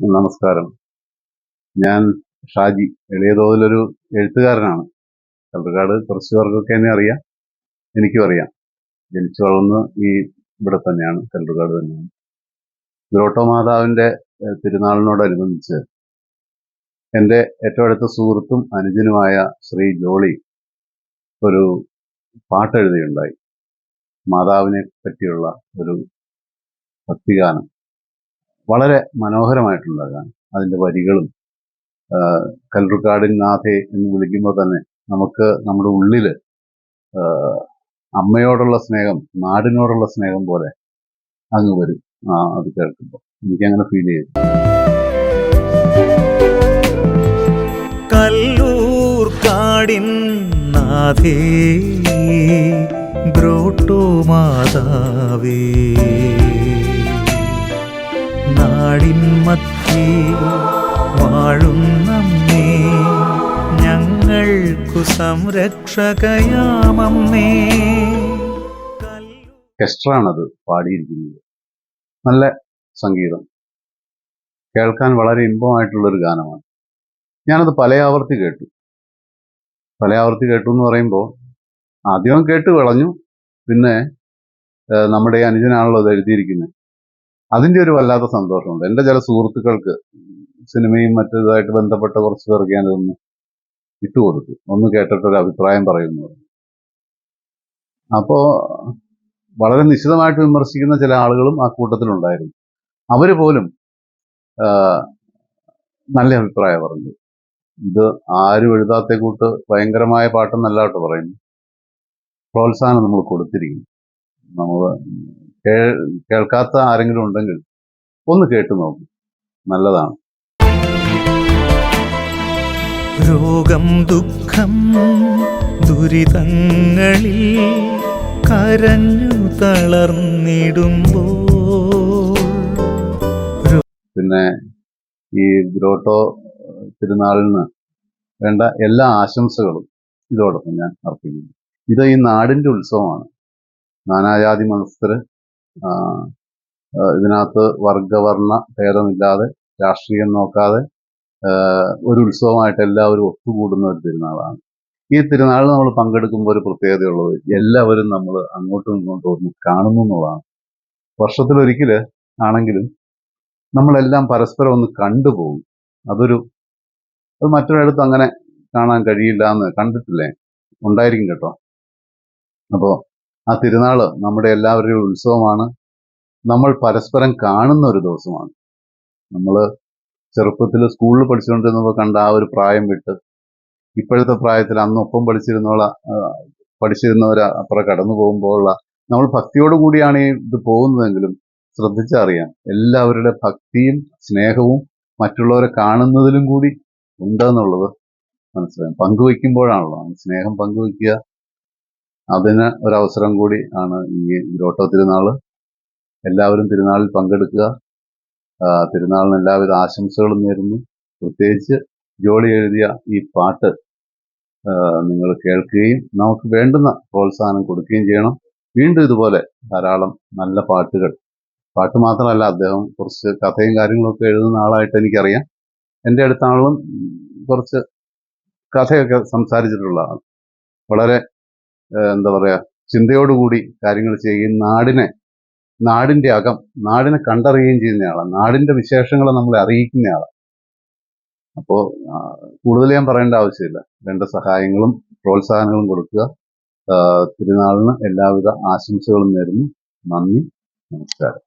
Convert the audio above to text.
നമസ്കാരം. ഞാൻ ഷാജി എളിയ തോതിലൊരു എഴുത്തുകാരനാണ്. കൽപ്പക്കാട് കുറച്ച് പേർക്കൊക്കെ എന്നെ അറിയാം എനിക്കും അറിയാം. ജനിച്ചു വളർന്ന് ഈ ഇവിടെ തന്നെയാണ് കൽപ്പക്കാട് തന്നെയാണ്. ഗ്രോട്ടോ മാതാവിന്റെ തിരുനാളിനോടനുബന്ധിച്ച് എന്റെ ഏറ്റവും അടുത്ത സുഹൃത്തും അനുജനുമായ ശ്രീ ജോളി ഒരു പാട്ടെഴുതിയുണ്ടായി. മാതാവിനെ പറ്റിയുള്ള ഒരു ഭക്തിഗാനം. വളരെ മനോഹരമായിട്ടുള്ളതാണ്. അതിന്റെ വരികളും കല്ലുക്കാടിൻ നാഥെ എന്ന് വിളിക്കുമ്പോൾ തന്നെ നമുക്ക് നമ്മുടെ ഉള്ളിൽ അമ്മയോടുള്ള സ്നേഹം നാടിനോടുള്ള സ്നേഹം പോലെ അങ്ങ് വരും. ആ, അത് കേൾക്കുമ്പോൾ. എനിക്കങ്ങനെ ഫീൽ ചെയ്തു. കല്ലൂർ നാഥേ മാതാവേ നാടിൻ മധ്യേ വാഴും നമ്മേ. ഞങ്ങൾക്കു സംരക്ഷകയാമമ്മേ. കെസ്റ്ററാണത് പാടിയിരിക്കുന്നത്. നല്ല സംഗീതം. കേൾക്കാൻ വളരെ ഇമ്പമായിട്ടുള്ളൊരു ഗാനമാണ്. ഞാനത് പല ആവർത്തി കേട്ടു. പല ആവർത്തി കേട്ടു എന്ന് പറയുമ്പോൾ ആദ്യം കേട്ട് കളഞ്ഞു. പിന്നെ നമ്മുടെ അനുജനാണല്ലോ അത് എഴുതിയിരിക്കുന്നത് അതിന്റെ ഒരു വല്ലാത്ത സന്തോഷമുണ്ട്. എന്റെ ചില സുഹൃത്തുക്കൾക്ക് സിനിമയും മറ്റേതായിട്ട് ബന്ധപ്പെട്ട കുറച്ച് പേർക്ക് ഞാനിതൊന്ന് ഇട്ടുകൊടുത്തു ഒന്ന് കേട്ടിട്ടൊരു അഭിപ്രായം പറയുന്നു. അപ്പോൾ വളരെ നിശിതമായിട്ട് വിമർശിക്കുന്ന ചില ആളുകളും ആ കൂട്ടത്തിലുണ്ടായിരുന്നു. അവർ പോലും നല്ല അഭിപ്രായം പറഞ്ഞു. ഇത് ആരും എഴുതാത്ത കൂട്ട് ഭയങ്കരമായ പാട്ടെന്നല്ല കേട്ടോ പറയുന്നു പ്രോത്സാഹനം നമ്മൾ കൊടുത്തിരിക്കുന്നു. നമ്മൾ കേൾക്കാത്ത ആരെങ്കിലും ഉണ്ടെങ്കിൽ ഒന്ന് കേട്ടു നോക്കും. നല്ലതാണ്. രോഗം ദുഃഖം ദുരിതങ്ങളിൽ കരഞ്ഞു തളർന്നിടുമ്പോൾ പിന്നെ ഈ ഗ്രോട്ടോ തിരുനാളിന് വേണ്ട എല്ലാ ആശംസകളും ഇതോടൊപ്പം ഞാൻ അർപ്പിക്കുന്നു. ഇത് ഈ നാടിന്റെ ഉത്സവമാണ്. നാനാജാതി ആ, ഇതിനകത്ത് വർഗവർണ ഭേദമില്ലാതെ രാഷ്ട്രീയം നോക്കാതെ ഒരു ഉത്സവമായിട്ട് എല്ലാവരും ഒത്തുകൂടുന്ന ഒരു തിരുനാളാണ്. ഈ തിരുനാൾ നമ്മൾ പങ്കെടുക്കുമ്പോൾ ഒരു പ്രത്യേകതയുള്ളത് എല്ലാവരും നമ്മൾ അങ്ങോട്ടും ഇങ്ങോട്ടും ഒന്ന് കാണുന്നു എന്നുള്ളതാണ്. വർഷത്തിലൊരിക്കൽ ആണെങ്കിലും നമ്മളെല്ലാം പരസ്പരം ഒന്ന് കണ്ടുപോകും. അതൊരു അത് മറ്റൊരിടത്തും അങ്ങനെ കാണാൻ കഴിയില്ല എന്ന് കണ്ടിട്ടില്ലേ? ഉണ്ടായിരിക്കും കേട്ടോ. അപ്പോൾ ആ തിരുനാൾ നമ്മുടെ എല്ലാവരുടെയും ഉത്സവമാണ്. നമ്മൾ പരസ്പരം കാണുന്ന ഒരു ദിവസമാണ്. നമ്മൾ ചെറുപ്പത്തിൽ സ്കൂളിൽ പഠിച്ചുകൊണ്ടിരുന്നപ്പോൾ കണ്ട ആ ഒരു പ്രായം വിട്ട് ഇപ്പോഴത്തെ പ്രായത്തിൽ അന്നൊപ്പം പഠിച്ചിരുന്നോള പഠിച്ചിരുന്നവർ അപ്പുറം കടന്നു പോകുമ്പോഴുള്ള നമ്മൾ ഭക്തിയോടു കൂടിയാണ് ഇത് പോകുന്നതെങ്കിലും ശ്രദ്ധിച്ചറിയാം എല്ലാവരുടെ ഭക്തിയും സ്നേഹവും മറ്റുള്ളവരെ കാണുന്നതിലും കൂടി ഉണ്ടെന്നുള്ളത് മനസ്സിലായി. പങ്കുവെക്കുമ്പോഴാണല്ലോ സ്നേഹം പങ്കുവെക്കുക അതിന് ഒരവസരം കൂടി ആണ് ഈ ഗ്രോട്ടോ തിരുനാൾ എല്ലാവരും തിരുനാളിൽ പങ്കെടുക്കുക. തിരുനാളിന് എല്ലാവിധ ആശംസകളും നേരുന്നു. പ്രത്യേകിച്ച് ജോളി എഴുതിയ ഈ പാട്ട് നിങ്ങൾ കേൾക്കുകയും നമുക്ക് വേണ്ടുന്ന പ്രോത്സാഹനം കൊടുക്കുകയും ചെയ്യണം. വീണ്ടും ഇതുപോലെ ധാരാളം നല്ല പാട്ടുകൾ. പാട്ട് മാത്രമല്ല അദ്ദേഹം കുറച്ച് കഥയും കാര്യങ്ങളൊക്കെ എഴുതുന്ന ആളായിട്ട് എനിക്കറിയാം. എന്റെ അടുത്താണെങ്കിലും കുറച്ച് കഥയൊക്കെ സംസാരിച്ചിട്ടുള്ള ആൾ. വളരെ എന്താ പറയുക ചിന്തയോടുകൂടി കാര്യങ്ങൾ ചെയ്യുകയും നാടിനെ നാടിന്റെ അകം നാടിനെ കണ്ടറിയുകയും ചെയ്യുന്നയാളാണ് നാടിന്റെ വിശേഷങ്ങളെ നമ്മളെ അറിയിക്കുന്നയാളാണ് അപ്പോൾ കൂടുതൽ ഞാൻ പറയേണ്ട ആവശ്യമില്ല. വേണ്ട സഹായങ്ങളും പ്രോത്സാഹനങ്ങളും കൊടുക്കുക. തിരുനാളിന് എല്ലാവിധ ആശംസകളും നേരുന്നു. നന്ദി. നമസ്കാരം.